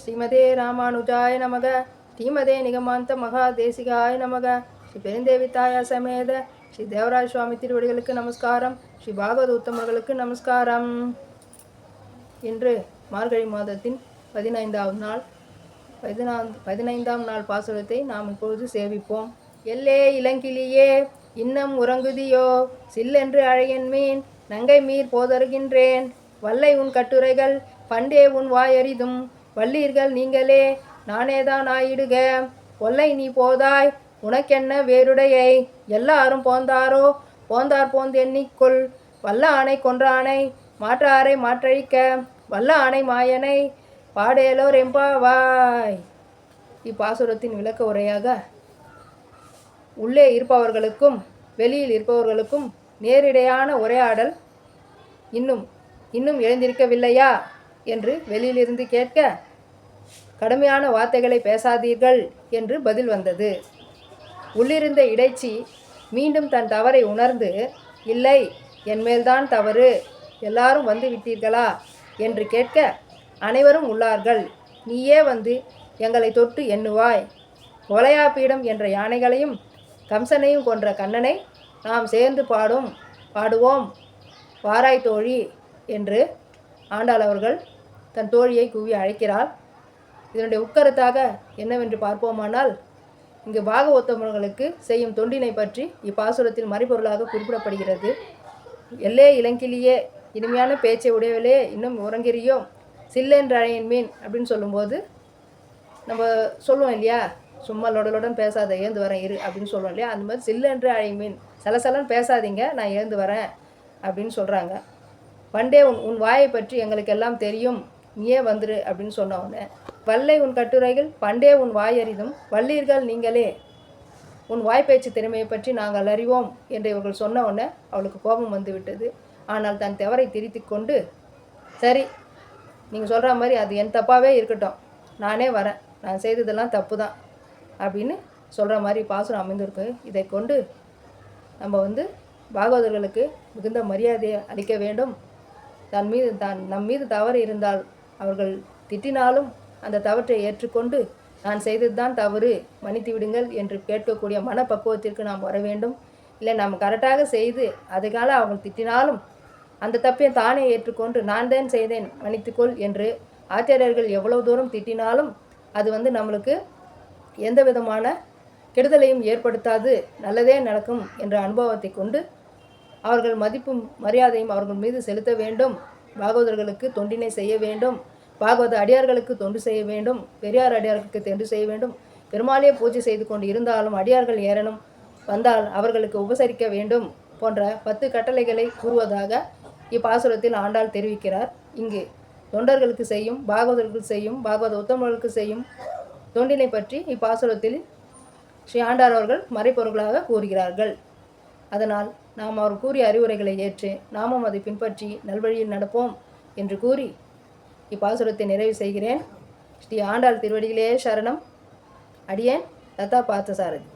ஸ்ரீமதே ராமானுஜாய நமக. தீமதே நிகமாந்த மகா தேசிகாய நமக. ஸ்ரீ பெருந்தேவி தாயா சமேத. ஸ்ரீ தேவராஜ சுவாமி திருவடிகளுக்கு நமஸ்காரம். ஸ்ரீ பாகவத உத்தமர்களுக்கு நமஸ்காரம். இன்று மார்கழி மாதத்தின் பதினைந்தாவது நாள். பதினாம் பதினைந்தாம் நாள் பாசுரத்தை நாம் இப்பொழுது சேவிப்போம். எல்லே இளங்கிளியே இன்னம் உறங்குதியோ? சில்லென்று அழையன் மீன் நங்கை மீர் போதருகின்றேன். வல்லை உன் கட்டுரைகள் பண்டே உன் வாயறிதும். வள்ளீர்கள் நீங்களே நானேதான் ஆயிடுக. கொல்லை நீ போதாய் உனக்கென்ன வேறுடையை? எல்லாரும் போந்தாரோ? போந்தார் போந்தெண்ணிக்கொள் வல்ல ஆணை கொன்றானை மாற்றாரை மாற்றழிக்க. வல்ல ஆணை மாயனை பாடேலோர் எம்பாவாய். இப்பாசுரத்தின் விளக்க உரையாக உள்ளே இருப்பவர்களுக்கும் வெளியில் இருப்பவர்களுக்கும் நேரிடையான உரையாடல் இன்னும் இன்னும் எழுந்திருக்கவில்லையா? என்று வெளியிலிருந்து கேட்க கடுமையான வார்த்தைகளை பேசாதீர்கள் என்று பதில் வந்தது. உள்ளிருந்த இடைச்சி மீண்டும் தன் தவறை உணர்ந்து இல்லை என்மேல்தான் தவறு. எல்லாரும் வந்து விட்டீர்களா? என்று கேட்க அனைவரும் உள்ளார்கள். நீயே வந்து எங்களை தொட்டு எண்ணுவாய். கொலையாப்பீடம் என்ற யானைகளையும் கம்சனையும் கொன்ற கண்ணனை நாம் சேர்ந்து பாடும் பாடுவோம். வாராய் தோழி என்று ஆண்டாள் அவர்கள் தன் தோழியை கூவி அழைக்கிறாள் இதனுடைய உட்கருத்தாக என்னவென்று பார்ப்போமானால் இங்கு பாகவத்தமர்களுக்கு செய்யும் தொண்டினை பற்றி இப்பாசுரத்தில் மறைபொருளாக குறிப்பிடப்படுகிறது. எல்லே இளங்கிலியே இனிமையான பேச்சை உடையவிலே இன்னும் உறங்கிறியோ? சில்லென்ற அழையின் மீன் அப்படின்னு சொல்லும்போது நம்ம சொல்லுவோம் இல்லையா? சும்மா லொடலுடன் பேசாத ஏந்து வரேன் இரு அப்படின்னு சொல்லுவோம் இல்லையா? அந்த மாதிரி சில்லென்று அழை மீன் சலசலன்னு பேசாதீங்க நான் ஏந்து வரேன் அப்படின்னு சொல்கிறாங்க பண்டே உன் உன் வாயை பற்றி எங்களுக்கு எல்லாம் தெரியும் நீயே வந்துரு அப்படின்னு சொன்ன உடனே வல்லை உன் கட்டுரைகள் பண்டே உன் வாயறிதும் வல்லீர்கள் நீங்களே. உன் வாய்ப்பேச்சு திறமையை பற்றி நாங்கள் அறிவோம் என்று இவர்கள் சொன்ன உடனே அவளுக்கு கோபம் வந்துவிட்டது. ஆனால் தன் தவறை திரித்து கொண்டு சரி நீங்கள் சொல்கிற மாதிரி அது என் தப்பாகவே இருக்கட்டும். நானே வரேன். நான் செய்ததெல்லாம் தப்பு தான் அப்படின்னு சொல்கிற மாதிரி பாசுரம் அமைந்திருக்கு. இதை கொண்டு நம்ம வந்து பாகவதர்களுக்கு மிகுந்த மரியாதையை அளிக்க வேண்டும். தன் மீது தான் நம் மீது தவறு இருந்தால் அவர்கள் திட்டினாலும் அந்த தவற்றை ஏற்றுக்கொண்டு நான் செய்தது தான் தவறு. மன்னித்து விடுங்கள் என்று கேட்கக்கூடிய மனப்பக்குவத்திற்கு நாம் வர வேண்டும். இல்லை நாம் கரெக்டாக செய்து அதுக்கால அவங்க திட்டினாலும் அந்த தப்பை தானே ஏற்றுக்கொண்டு நான் தான் செய்தேன். மன்னித்துக்கொள் என்று ஆச்சாரியர்கள் எவ்வளவு தூரம் திட்டினாலும் அது வந்து நம்மளுக்கு எந்த விதமான கெடுதலையும் ஏற்படுத்தாது. நல்லதே நடக்கும் என்ற அனுபவத்தை கொண்டு அவர்கள் மதிப்பும் மரியாதையும் அவர்கள் மீது செலுத்த வேண்டும். பாகவதர்களுக்கு தொண்டினை செய்ய வேண்டும். பாகவத அடியார்களுக்கு தொண்டு செய்ய வேண்டும் பெரியார் அடியார்களுக்கு தொண்டு செய்ய வேண்டும் பெருமாளே பூஜை செய்து கொண்டு இருந்தாலும் அடியார்கள் ஏறணும் வந்தால் அவர்களுக்கு உபசரிக்க வேண்டும் போன்ற பத்து கட்டளைகளை கூறுவதாக இப்பாசுரத்தில் ஆண்டாள் தெரிவிக்கிறார். இங்கு தொண்டர்களுக்கு செய்யும் பாகவதர்களுக்கு செய்யும் பாகவத உத்தமர்களுக்கு செய்யும் தொண்டினை பற்றி இப்பாசுரத்தில் ஸ்ரீ ஆண்டார் அவர்கள் மறைப்பொருள்களாக கூறுகிறார்கள். அதனால் நாம் அவர் கூறிய அறிவுரைகளை ஏற்று நாமும் அதை பின்பற்றி நல்வழியில் நடப்போம் என்று கூறி இப்பாசுரத்தை நிறைவு செய்கிறேன். ஸ்ரீ ஆண்டாள் திருவடிகளே சரணம். அடியேன் தத்தா பார்த்தசாரதி